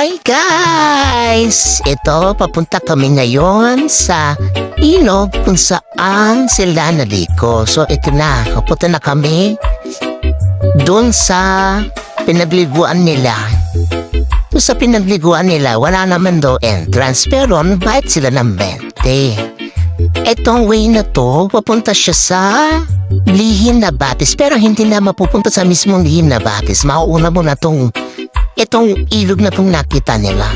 Hi guys! Ito, papunta kami ngayon sa ilog kung saan sila naliko. So ito na, kapunta na kami doon sa pinagliguan nila. Doon sa pinagliguan nila, wala naman daw entrance pero bayad sila ng 20. Etong way na to, papunta siya sa Lihim na Batis pero hindi na mapupunta sa mismong Lihim na Batis. Mauuna mo na tong itong ilog na tong nakita nila.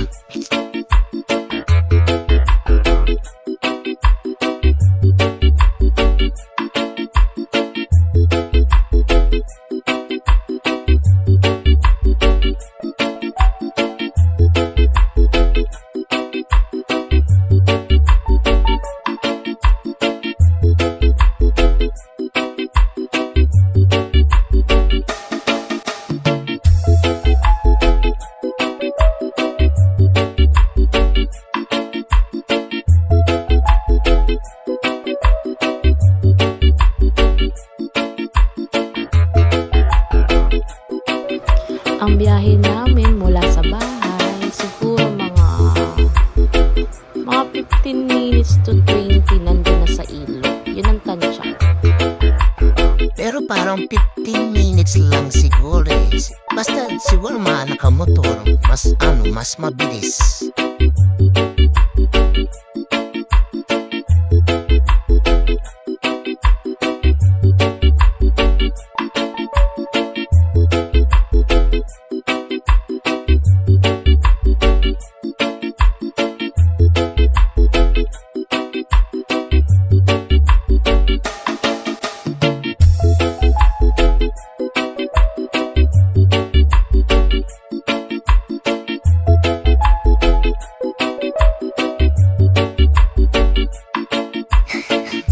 Biyahe namin mula sa bahay, siguro mga mga 15 minutes to 20 nandun na sa ilog. Yun ang tansya. Pero parang 15 minutes lang siguro eh. Basta siguro mga nakamotor, mas ano, mas mabilis.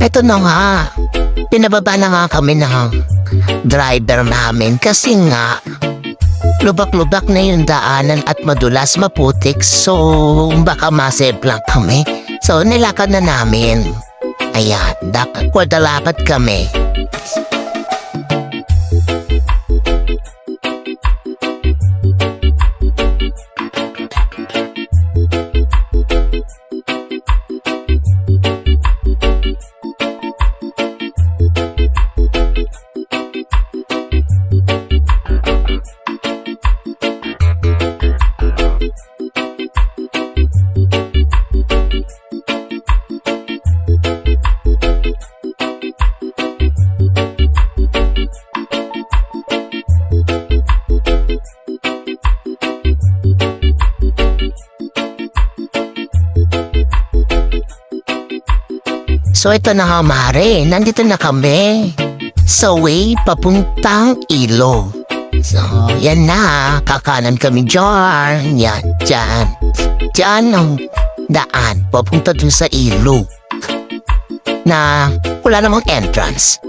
Ito na nga, pinababa na nga kami ng driver namin kasi nga lubak-lubak na yung daanan at madulas maputik so baka masave lang kami. So nilakad na namin. Ayan, dak kwadalapat kami. So ito na nga mare, nandito na kami. Sa way papuntang ilog. So, yan na, kakanan kami dyan. Yan, dyan. Dyan ang daan, papunta dun sa ilog. Na wala namang entrance.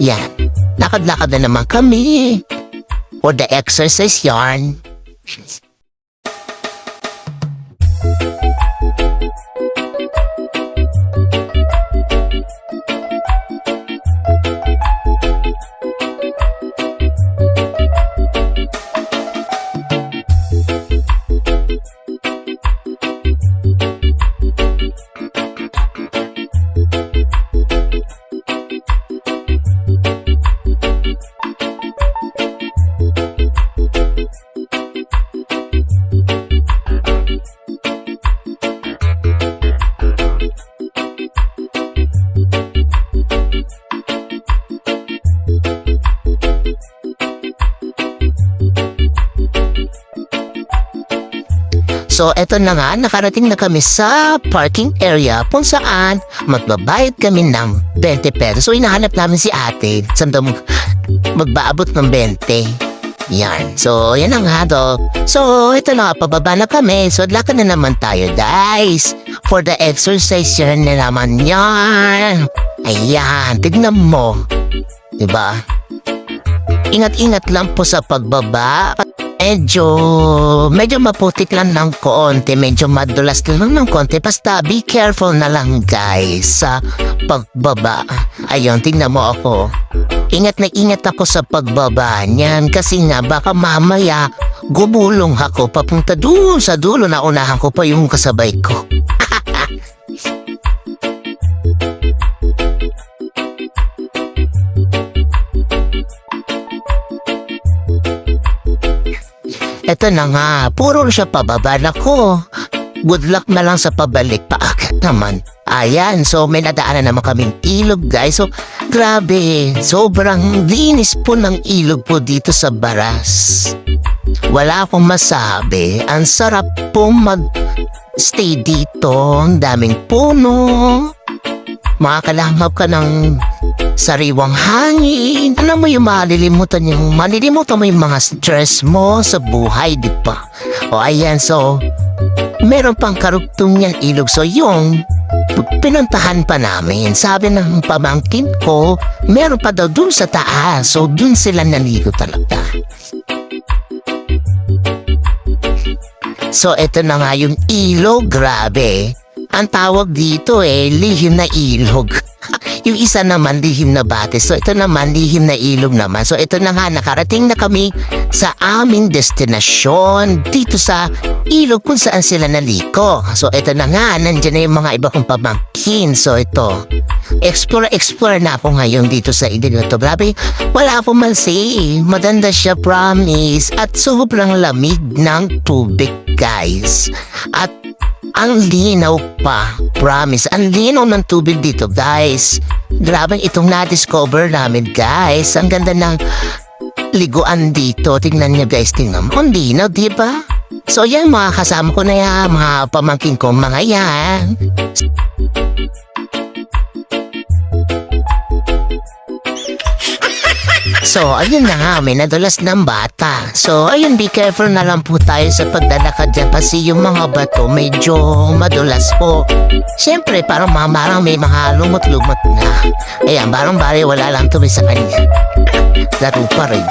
Yan, lakad-lakad na naman kami. For the exercise yarn. So eto na nga, nakarating na kami sa parking area kung saan magbabayad kami ng 20 pesos. So hinahanap namin si ate, saan daw mag- magbaabot ng 20. Yan. So, yan na nga, Dok. So, ito na pababa na kami. So, lakad na naman tayo, guys. For the exercise, yan na naman yan. Ayan, tignan mo. Diba? Ingat-ingat lang po sa pagbaba. Medyo, medyo maputik lang ng konti, medyo madulas lang ng konti. Basta be careful na lang guys sa pagbaba. Ayun, tingnan mo ako. Ingat na ingat ako sa pagbaba niyan kasi nga baka mamaya gumulong ako papunta doon sa dulo na unahan ko pa yung kasabay ko. Eto na nga, puro siya pababa na ko. Good luck na lang sa pabalik paakit naman. Ayan, so may nadaanan naman kaming ilog guys. So grabe, sobrang linis po ng ilog po dito sa Baras. Wala akong masabi. Ang sarap pong mag-stay dito. Ang daming puno. Makakalangap ka ng sariwang hangin. Alam mo yung malilimutan yung, malilimutan mo yung mga stress mo sa buhay, di ba? O ayan, so, meron pang karugtong niyang ilog. So yung pinuntahan pa namin, sabi ng pamangkin ko, meron pa daw dun sa taas. So dun sila naligo talaga. So eto na nga yung ilog, grabe. Ang tawag dito eh, lihim na ilog. Yung isa naman lihim na bate. So ito naman lihim na ilog naman. So ito na nga, nakarating na kami sa aming destinasyon dito sa ilog kung saan sila naliko. So ito na nga, nandyan na yung mga iba kong pamangkin. So ito, explore, explore na ako ngayon dito sa ilog na to. Grabe, wala akong malsi. Maganda siya, promise. At sobrang lamig ng tubig, guys. At ang linaw pa, promise. Ang linaw ng tubig dito, guys. Grabe itong na-discover namin, guys. Ang ganda ng liguan dito. Tingnan niyo, guys. Tingnan mo. Ang linaw, di ba? So, yan, mga kasama ko na yan. Mga pamangkin ko, mga yan. So, ayun na nga, may nadulas ng bata. So, ayun, be careful na lang po tayo sa pagdalakad dyan kasi yung mga bato medyo madulas po. Siyempre, parang mga parang may mga lumot-lumot na. Ayan, parang bari wala lang tumi sa kanya. Laro pa rin.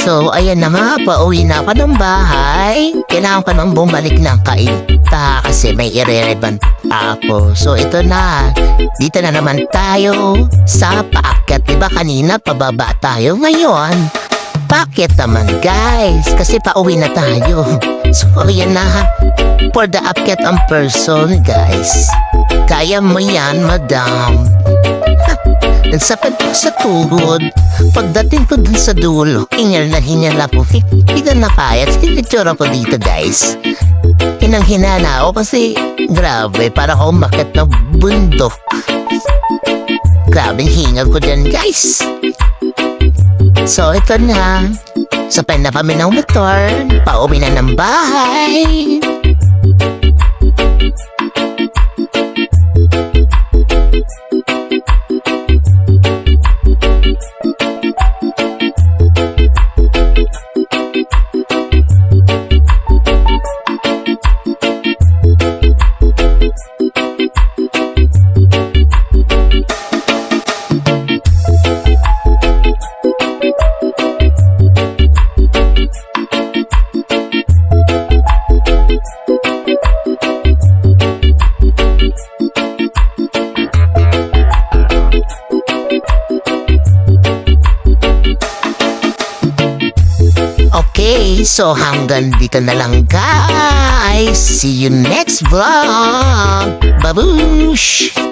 So, ayan na nga, pauwi na ako ng bahay. Kailangan ko nang bumalik ng kainta kasi may pa ako. So, ito na. Dito na naman tayo sa paakyat. Diba kanina pababa tayo ngayon? Paakyat naman guys kasi pauwi na tayo. So, ayan na. For the akyat ang person guys. Kaya mo yan, madam. Nagsakad ko sa tuhod. Pagdating ko dun sa dulo, hingal na hingal ako. Hindi na nakaya. Sinitsura ko dito, guys. Hinang hinana ako kasi grabe, para ako umakit ng bundok. Grabe hingal ko dyan, guys. So, ito na. Sapay na kami ng motor. Pauwi na ng bahay. So hanggang dito na lang guys. See you next vlog. Babush!